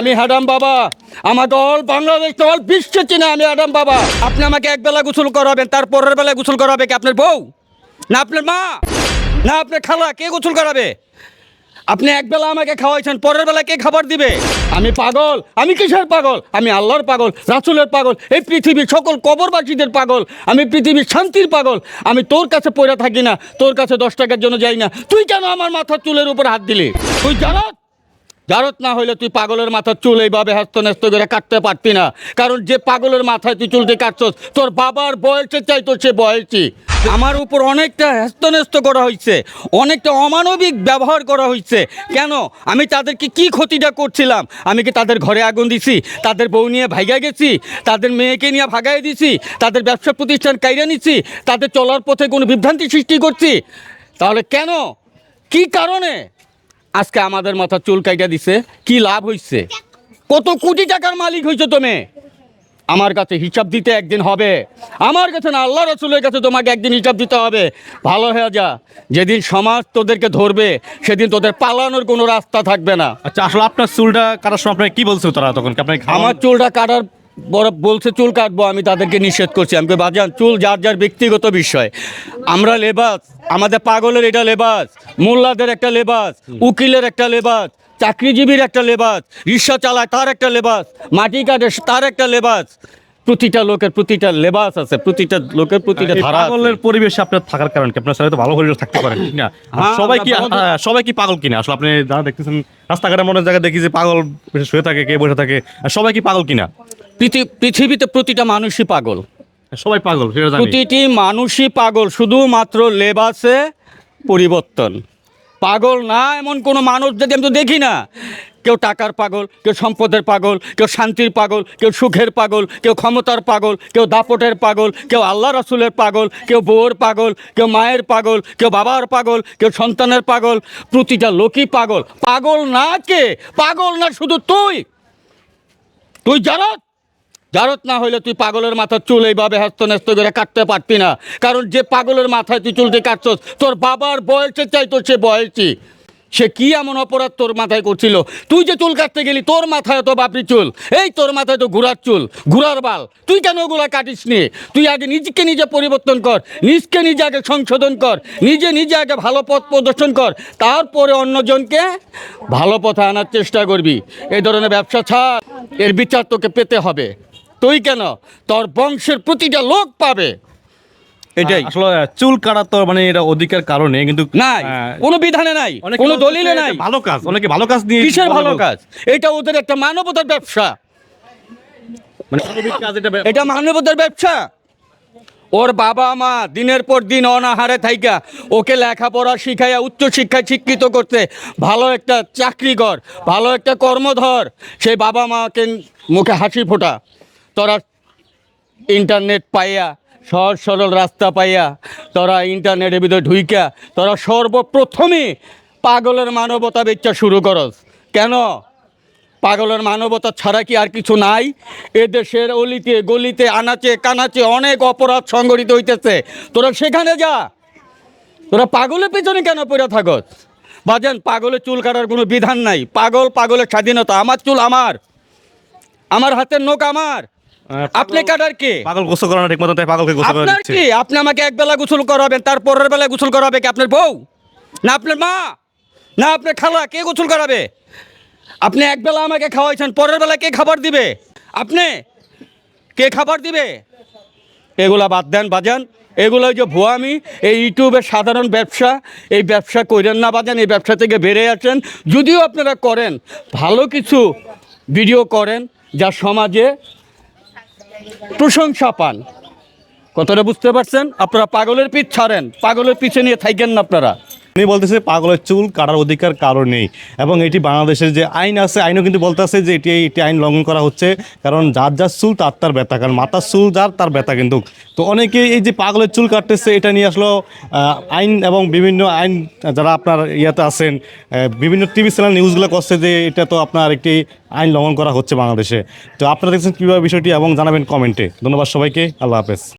আমি হাডাম বাবা। আমাকে অল বাংলাদেশ অল বিশ্ব চিনে আমি হাডাম বাবা। আপনি আমাকে এক বেলা গোসল করাবেন, তার পরের বেলায় গোসল করাবে কি আপনার বউ? না আপনার মা? না আপনার খালা, কে গোসল করাবে? আপনি একবেলা আমাকে খাওয়াইছেন, পরের বেলা কে খাবার দিবে? আমি পাগল। আমি কিসের পাগল? আমি আল্লাহর পাগল, রাসুলের পাগল, এই পৃথিবীর সকল কবরবাসীদের পাগল। আমি পৃথিবীর শান্তির পাগল। আমি তোর কাছে পড়ে থাকি না, তোর কাছে দশ টাকার জন্য যাই না। তুই কেন আমার মাথার চুলের উপর হাত দিলি? তুই জানত জারত না হইলে তুই পাগলের মাথার চুল এইভাবে হ্যাস্ত ন্যস্ত করে কাটতে পারতি না। কারণ যে পাগলের মাথায় তুই চুলটি কাটছস, তোর বাবার বয়সের চাই তোর সে বয়সী। আমার উপর অনেকটা হ্যাস্তন্যস্ত করা হয়েছে অনেকটা অমানবিক ব্যবহার করা হয়েছে কেন? আমি তাদেরকে কি ক্ষতিটা করছিলাম? আমি কি তাদের ঘরে আগুন দিছি? তাদের বউ নিয়ে ভাইগা গেছি? তাদের মেয়েকে নিয়ে ভাগাই দিছি? তাদের ব্যবসা প্রতিষ্ঠান কাইরা নিছি? তাদের চলার পথে কোনো বিভ্রান্তি সৃষ্টি করছি? তাহলে কেন? কি কারণে? আজকে আমাদের মাথা চুল কাইটা দিছে কি লাভ হইছে? কত কোটি টাকার মালিক হইছো তুমি? আমার কাছে হিসাব দিতে একদিন হবে। আমার কাছে না আল্লাহ রসুলের কাছে তোমাকে একদিন হিসাব দিতে হবে। ভালো হয়ে যা। যেদিন সমাজ তোদেরকে ধরবে সেদিন তোদের পালানোর কোনো রাস্তা থাকবে না। আচ্ছা আসলে আপনার চুলটা কাটার সময় আপনাকে কি বলছে তারা তখন? আমার চুলটা কাটার বড় বলছে চুল কাটবো আমি তাদেরকে নিষেধ করছি। আমি বাজান চুল যার যার ব্যক্তিগত বিষয়। আমরা লেবাস আমাদের পাগলের এটা লেবাস মোল্লাদের একটা লেবাস উকিলের একটা লেবাস চাকরিজীবীর একটা লেবাস রিক্সা চালায় তার একটা লেবাস মাটি কাটে তার একটা লেবাস। প্রতিটা লোকের প্রতিটা লেবাস আছে প্রতিটা লোকের প্রতিটা ধারা পাগলের পরিবেশে আপনার থাকার কারণ কি? আপনার সাথে তো ভালো পরিবেশ থাকতে পারেন না? হ্যাঁ, সবাই কি সবাই কি পাগল কিনা? আসলে আপনি যারা দেখতেছেন রাস্তাঘাটে মনে জায়গায় দেখি যে পাগল শুয়ে থাকে কে বসে থাকে আর সবাই কি পাগল কিনা? পৃথিবীতে প্রতিটা মানুষই পাগল সবাই পাগল প্রতিটি মানুষই পাগল শুধুমাত্র লেবাসে পরিবর্তন পাগল না এমন কোনো মানুষ যদি আমি তো দেখি না কেউ টাকার পাগল কেউ সম্পদের পাগল কেউ শান্তির পাগল কেউ সুখের পাগল কেউ ক্ষমতার পাগল কেউ দাপটের পাগল কেউ আল্লাহ রসুলের পাগল কেউ বউর পাগল কেউ মায়ের পাগল কেউ বাবার পাগল কেউ সন্তানের পাগল প্রতিটা লোকই পাগল পাগল না কে পাগল না শুধু তুই তুই জানত জারত না হইলে তুই পাগলের মাথার চুল এইভাবে হ্যাস্ত ন্যস্ত করে কাটতে পারতি না। কারণ যে পাগলের মাথায় তুই চুলটি কাটছস, তোর বাবার বয়সের চাই তোর সে বয়সী। সে কি এমন অপরাধ তোর মাথায় করছিল? তুই যে চুল কাটতে গেলি, তোর মাথায় তো বাপরি চুল। এই তোর মাথায় তো ঘোড়ার চুল, ঘোড়ার বাল। তুই কেন ওগুলো কাটিস নি? তুই আগে নিজেকে নিজে পরিবর্তন কর, নিজকে নিজে আগে সংশোধন কর, নিজে নিজে আগে ভালো পথ প্রদর্শন কর, তারপরে অন্যজনকে ভালো পথে আনার চেষ্টা করবি। এই ধরনের ব্যবসা ছাড়, এর বিচার তোকে পেতে হবে। তুই কেন? তোর বংশের প্রতিটা লোক পাবে। এটাই। আসলে চুল কাটা তো মানে এটা অধিকার কারণে কিন্তু নাই। হ্যাঁ, কোনো বিধানে নাই কোনো দলিলে নাই। ভালো কাজ অনেকে ভালো কাজ নিয়ে কিসের ভালো কাজ? এটা ওদের একটা মানবতার ব্যবসা। মানে এটা মানবতার ব্যবসা। ওর বাবা মা দিনের পর দিন অনাহারে থাইকা ওকে লেখাপড়া শিখাইয়া উচ্চ শিক্ষায় শিক্ষিত করতে ভালো একটা চাকরি কর ভালো একটা কর্মধর। সেই বাবা মাকে মুখে হাসি ফোটা। তোরা ইন্টারনেট পাইয়া, সহজ সরল রাস্তা পাইয়া, তোরা ইন্টারনেটের ভিতরে ঢুইকা, তোরা সর্বপ্রথমে পাগলের মানবতা বেচা শুরু করস। কেন? পাগলের মানবতা ছাড়া কি আর কিছু নাই? এ দেশের অলিতে, গলিতে, আনাচে, কানাচে অনেক অপরাধ সংগঠিত হইতেছে। তোরা সেখানে যা। তোরা পাগলের পেছনে কেন পড়ে থাকস? বাজেন, পাগলের চুল কাটার কোনো বিধান নাই। পাগল পাগলের স্বাধীনতা। আমার চুল আমার। আমার হাতের নোক আমার। আপনি কাটার কে? পাগল গোসল করানো ঠিক মতো তাই পাগলকে গোসল করে আপনার কি? আপনি আমাকে এক বেলা গোসল করাবেন তার পরের বেলায় গোসল করাবে কি? আপনার বউ? না আপনার মা? না আপনার খালা? কে গোসল করাবে? আপনি এক বেলা আমাকে খাওয়াইছেন পরের বেলা কে খাবার দিবে? আপনি? কে খাবার দিবে? এগুলা বাদ দেন বাজান। এগুলো যে ভুয়ামি এই ইউটিউবের সাধারণ ব্যবসা এই ব্যবসা করেন না বাজান এই ব্যবসা থেকে বেড়ে আছেন যদিও আপনারা করেন ভালো কিছু ভিডিও করেন যা সমাজে প্রশংসা পান। কতটা বুঝতে পারছেন? আপনারা পাগলের পিঠ ছাড়েন। পাগলের পিছে নিয়ে থাকেন না আপনারা। উনি বলতেছে পাগলের চুল, কাটার অধিকার কারও নেই। এবং এটি বাংলাদেশের যে আইন আছে, আইনও কিন্তু বলতেছে যে এটি এটি আইন লঙ্ঘন করা হচ্ছে, কারণ যার যার চুল তার তার ব্যথা, কারণ মাথার চুল যার তার ব্যথা কিন্তু। তো অনেকে এই যে পাগলের চুল কাটতেছে, এটা নিয়ে আসলো আইন এবং বিভিন্ন আইন, যারা আপনার ইয়াতে আছেন বিভিন্ন টিভি চ্যানেল নিউজগুলো করছে যে এটা তো আপনার একটি আইন লঙ্ঘন করা হচ্ছে বাংলাদেশে। তো আপনারা দেখছেন কীভাবে বিষয়টি এবং জানাবেন কমেন্টে। ধন্যবাদ সবাইকে, আল্লাহ হাফেজ।